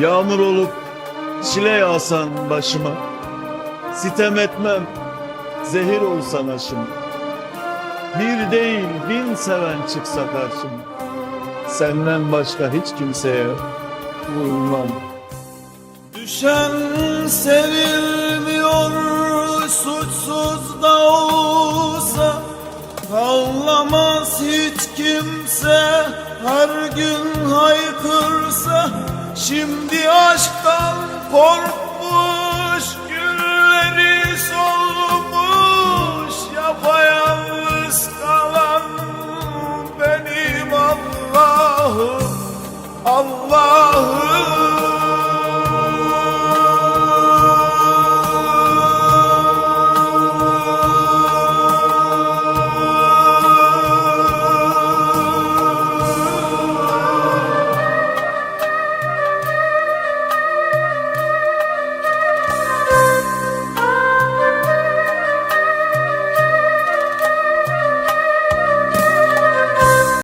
Yağmur olup çile yağsan başıma Sitem etmem zehir olsan aşıma. Bir değil bin seven çıksa karşıma Senden başka hiç kimseye uymam Düşen sevilmiyor suçsuz da olsa Ağlamaz hiç kimse her gün haykırsa Şimdi aşktan korkmuş gülleri solmuş Yapayalnız kalan benim Allah'ım. Allah'ım